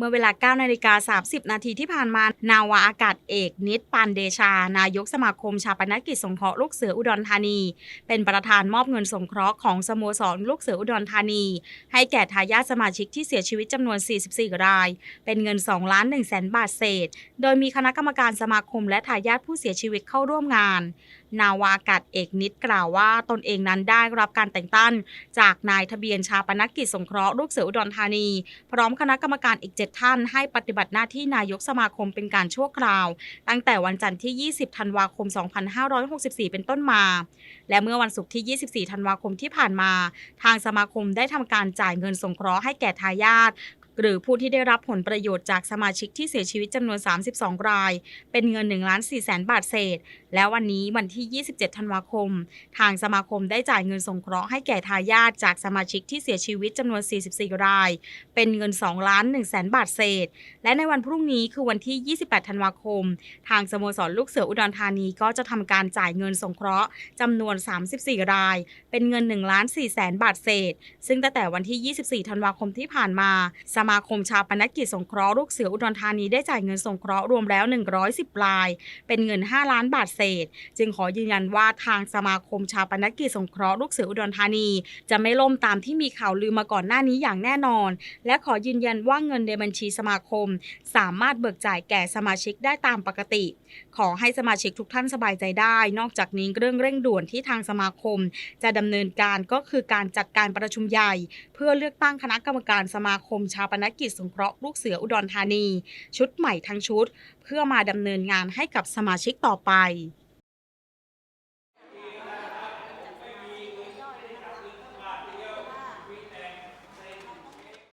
เมื่อเวลา 9 นาฬิกา 30 นาทีที่ผ่านมา นาวาอากาศเอก นิดปันเดชา นายกสมาคมชาปนกิจสงเคราะห์ลูกเสืออุดรธานี เป็นประธานมอบเงินสงเคราะห์ของสโมสรลูกเสืออุดรธานี ให้แก่ทายาทสมาชิกที่เสียชีวิตจำนวน 44 ราย เป็นเงิน 2 ล้าน1แสนบาทเศษ โดยมีคณะกรรมการสมาคมและทายาทผู้เสียชีวิตเข้าร่วมงาน นาวากาศเอกนิดกล่าวว่าตนเองนั้นได้รับการแต่งตั้ง จากนายทะเบียนชาปนกกิจสงเคราะห์ลูกเสืออุดรธานี พร้อมคณะกรรมการอีก 7 ท่าน ให้ปฏิบัติหน้าที่นายกสมาคมเป็นการชั่วคราว ตั้งแต่วันจันทร์ที่ 20 ธันวาคม 2564 เป็นต้นมา และเมื่อวันศุกร์ที่ 24 ธันวาคมที่ผ่านมา ทางสมาคมได้ทำการจ่ายเงินสงเคราะห์ให้แก่ทายาท หรือผู้ที่ได้รับผลประโยชน์จากสมาชิกที่เสียชีวิตจำนวน 32 ราย เป็นเงิน1ล้าน4แสนบาทเศษ และวันนี้วันที่ 27 ธันวาคม ทางสมาคมได้จ่ายเงินสงเคราะห์ให้แก่ทายาทจากสมาชิกที่เสียชีวิตจำนวน 44 ราย เป็นเงิน2ล้าน1แสนบาทเศษ และในวันพรุ่งนี้คือวันที่ 28 ธันวาคม ทางสโมสรลูกเสืออุดรธานีก็จะทำการจ่ายเงินสงเคราะห์จำนวน 34 ราย เป็นเงิน1ล้าน4แสนบาทเศษ ซึ่งตั้งแต่วันที่ 24 ธันวาคมที่ผ่านมาสมามาคมชาปนกิจสงเคราะห์ลูกเสืออุดรธานีได้จ่ายเงินสงเคราะห์รวมแล้ว 110ราย เป็นเงิน 5 ล้านบาทเศษ จึงขอยืนยันว่าทางสมาคมชาปนกิจสงเคราะห์ลูกเสืออุดรธานี จะไม่ล่มตามที่มีข่าวลือมาก่อนหน้านี้อย่างแน่นอน และขอยืนยันว่าเงินในบัญชีสมาคม สามารถเบิกจ่ายแก่สมาชิกได้ตามปกติ ขอให้สมาชิกทุกท่านสบายใจได้ นอกจากนี้เรื่องเร่งด่วนที่ทางสมาคม จะดำเนินการก็คือการจัดการประชุมใหญ่ เพื่อเลือกตั้งคณะกรรมการสมาคมชาปนกิจสงเคราะห์ลูกเสืออุดรธานี ชุดใหม่ทั้งชุด เพื่อมาดำเนินงานให้กับสมาชิกต่อไป